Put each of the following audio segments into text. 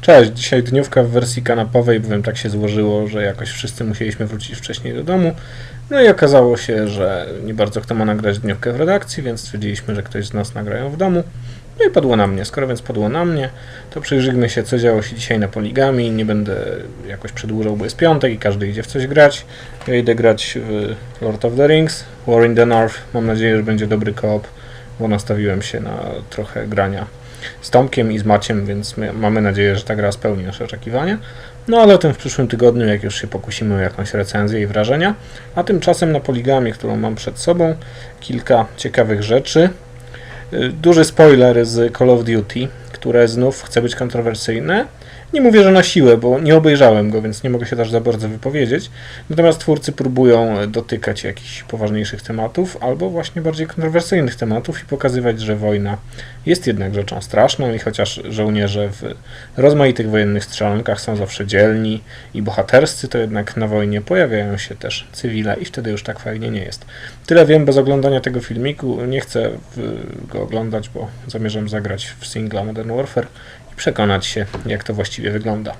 Cześć, dzisiaj dniówka w wersji kanapowej, bowiem tak się złożyło, że jakoś wszyscy musieliśmy wrócić wcześniej do domu. No i okazało się, że nie bardzo kto ma nagrać dniówkę w redakcji, więc stwierdziliśmy, że ktoś z nas nagra ją w domu. No i padło na mnie. Skoro więc padło na mnie, to przyjrzyjmy się, co działo się dzisiaj na poligami. Nie będę jakoś przedłużał, bo jest piątek i każdy idzie w coś grać. Ja idę grać w Lord of the Rings, War in the North. Mam nadzieję, że będzie dobry koop, bo nastawiłem się na trochę grania z Tomkiem i z Maciem, więc my, mamy nadzieję, że ta gra spełni nasze oczekiwania. No ale o tym w przyszłym tygodniu, jak już się pokusimy o jakąś recenzję i wrażenia. A tymczasem na poligamie, którą mam przed sobą, kilka ciekawych rzeczy. Y, Duży spoiler z Call of Duty, które znów chce być kontrowersyjne. Nie mówię, że na siłę, bo nie obejrzałem go, więc nie mogę się też za bardzo wypowiedzieć. Natomiast twórcy próbują dotykać jakichś poważniejszych tematów, albo właśnie bardziej kontrowersyjnych tematów i pokazywać, że wojna jest jednak rzeczą straszną i chociaż żołnierze w rozmaitych wojennych strzelankach są zawsze dzielni i bohaterscy, to jednak na wojnie pojawiają się też cywile i wtedy już tak fajnie nie jest. Tyle wiem bez oglądania tego filmiku. Nie chcę go oglądać, bo zamierzam zagrać w singla Modern Warfare przekonać się, jak to właściwie wygląda.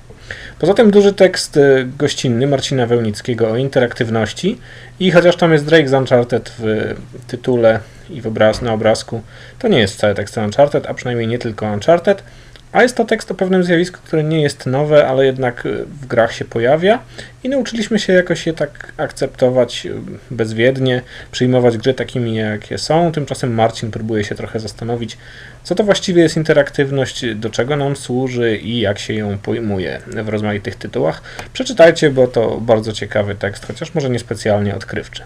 Poza tym duży tekst y, gościnny Marcina Wełnickiego o interaktywności i chociaż tam jest Drake z Uncharted w tytule i w obraz, na obrazku, to nie jest wcale tekst Uncharted, a przynajmniej nie tylko Uncharted, a jest to tekst o pewnym zjawisku, które nie jest nowe, ale jednak y, w grach się pojawia i nauczyliśmy się jakoś je tak akceptować y, bezwiednie, przyjmować gry takimi, jakie są. Tymczasem Marcin próbuje się trochę zastanowić, co to właściwie jest interaktywność, do czego nam służy i jak się ją pojmuje w rozmaitych tytułach. Przeczytajcie, bo to bardzo ciekawy tekst, chociaż może niespecjalnie odkrywczy.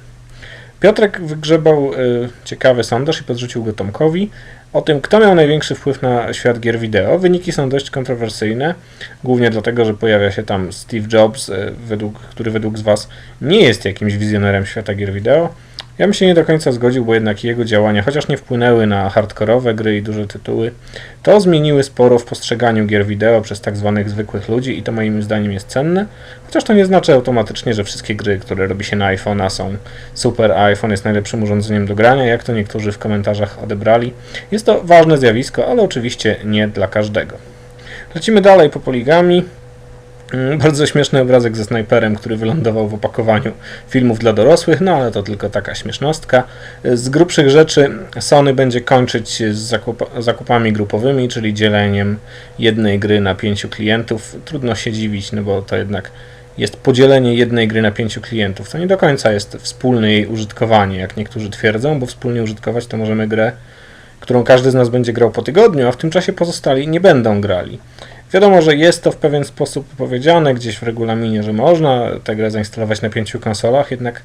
Piotrek wygrzebał y, ciekawy sondaż i podrzucił go Tomkowi o tym, kto miał największy wpływ na świat gier wideo. Wyniki są dość kontrowersyjne, głównie dlatego, że pojawia się tam Steve Jobs, y, według, który według z Was nie jest jakimś wizjonerem świata gier wideo. Ja bym się nie do końca zgodził, bo jednak jego działania, chociaż nie wpłynęły na hardkorowe gry i duże tytuły, to zmieniły sporo w postrzeganiu gier wideo przez tak zwanych zwykłych ludzi i to moim zdaniem jest cenne, chociaż to nie znaczy automatycznie, że wszystkie gry, które robi się na iPhone'a są super, a iPhone jest najlepszym urządzeniem do grania, jak to niektórzy w komentarzach odebrali. Jest to ważne zjawisko, ale oczywiście nie dla każdego. Lecimy dalej po poligami. Mm, Bardzo śmieszny obrazek ze snajperem, który wylądował w opakowaniu filmów dla dorosłych, no ale to tylko taka śmiesznostka. Z grubszych rzeczy Sony będzie kończyć z zakup zakupami grupowymi, czyli dzieleniem jednej gry na pięciu klientów. Trudno się dziwić, no bo to jednak jest podzielenie jednej gry na pięciu klientów. To nie do końca jest wspólne jej użytkowanie, jak niektórzy twierdzą, bo wspólnie użytkować to możemy grę, którą każdy z nas będzie grał po tygodniu, a w tym czasie pozostali nie będą grali. Wiadomo, że jest to w pewien sposób powiedziane gdzieś w regulaminie, że można tę grę zainstalować na pięciu konsolach, jednak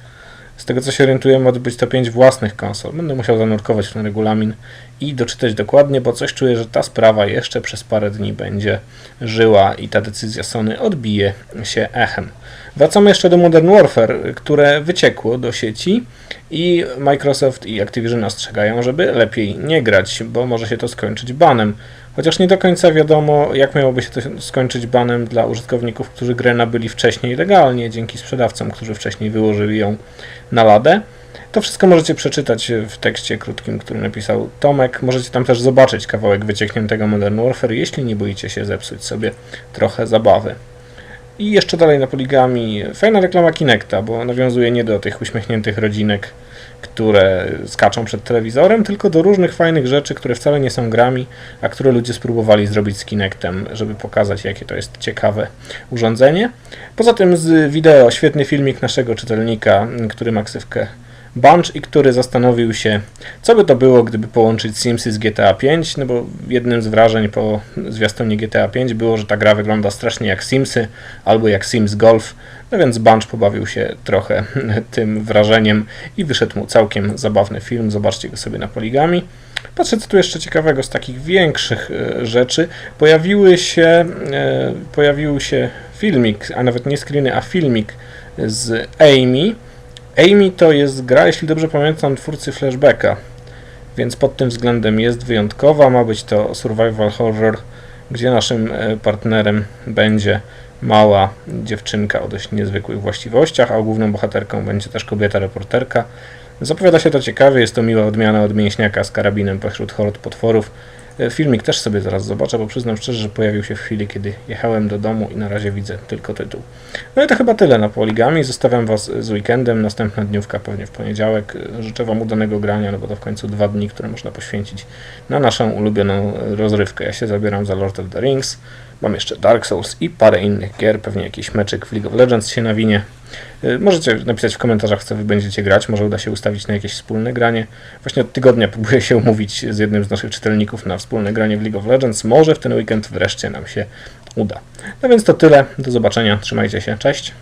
z tego co się orientuję, ma być to pięć własnych konsol. Będę musiał zanurkować ten regulamin i doczytać dokładnie, bo coś czuję, że ta sprawa jeszcze przez parę dni będzie żyła i ta decyzja Sony odbije się echem. Wracamy jeszcze do Modern Warfare, które wyciekło do sieci i Microsoft i Activision ostrzegają, żeby lepiej nie grać, bo może się to skończyć banem. Chociaż nie do końca wiadomo, jak miałoby się to skończyć banem dla użytkowników, którzy grę nabyli wcześniej legalnie, dzięki sprzedawcom, którzy wcześniej wyłożyli ją na ladę. To wszystko możecie przeczytać w tekście krótkim, który napisał Tomek. Możecie tam też zobaczyć kawałek wyciekniętego Modern Warfare, jeśli nie boicie się zepsuć sobie trochę zabawy. I jeszcze dalej na poligami fajna reklama Kinecta, bo nawiązuje nie do tych uśmiechniętych rodzinek, które skaczą przed telewizorem, tylko do różnych fajnych rzeczy, które wcale nie są grami, a które ludzie spróbowali zrobić z Kinectem, żeby pokazać, jakie to jest ciekawe urządzenie. Poza tym z wideo świetny filmik naszego czytelnika, który ma ksywkę Bunch i który zastanowił się, co by to było, gdyby połączyć Simsy z GTA 5, no bo jednym z wrażeń po zwiastunie GTA 5 było, że ta gra wygląda strasznie jak Simsy albo jak Sims Golf, no więc Bunch pobawił się trochę tym wrażeniem i wyszedł mu całkiem zabawny film, zobaczcie go sobie na poligami. Patrzę, co tu jeszcze ciekawego z takich większych e, rzeczy. Pojawiły się, e, pojawił się filmik, a nawet nie screeny, a filmik z Amy. Amy to jest gra, jeśli dobrze pamiętam, twórcy Flashbacka, więc pod tym względem jest wyjątkowa. Ma być to survival horror, gdzie naszym e, partnerem będzie mała dziewczynka o dość niezwykłych właściwościach, a główną bohaterką będzie też kobieta reporterka. Zapowiada się to ciekawie, jest to miła odmiana od mięśniaka z karabinem pośród hord potworów. E, Filmik też sobie zaraz zobaczę, bo przyznam szczerze, że pojawił się w chwili, kiedy jechałem do domu i na razie widzę tylko tytuł. No i to chyba tyle na poligami. Zostawiam Was z weekendem. Następna dniówka pewnie w poniedziałek. Życzę Wam udanego grania, no bo to w końcu dwa dni, które można poświęcić na naszą ulubioną rozrywkę. Ja się zabieram za Lord of the Rings. Mam jeszcze Dark Souls i parę innych gier. Pewnie jakiś meczyk w League of Legends się nawinie. Y, Możecie napisać w komentarzach, co wy będziecie grać. Może uda się ustawić na jakieś wspólne granie. Właśnie od tygodnia próbuję się umówić z jednym z naszych czytelników na wspólne granie w League of Legends. Może w ten weekend wreszcie nam się uda. No więc to tyle. Do zobaczenia. Trzymajcie się. Cześć.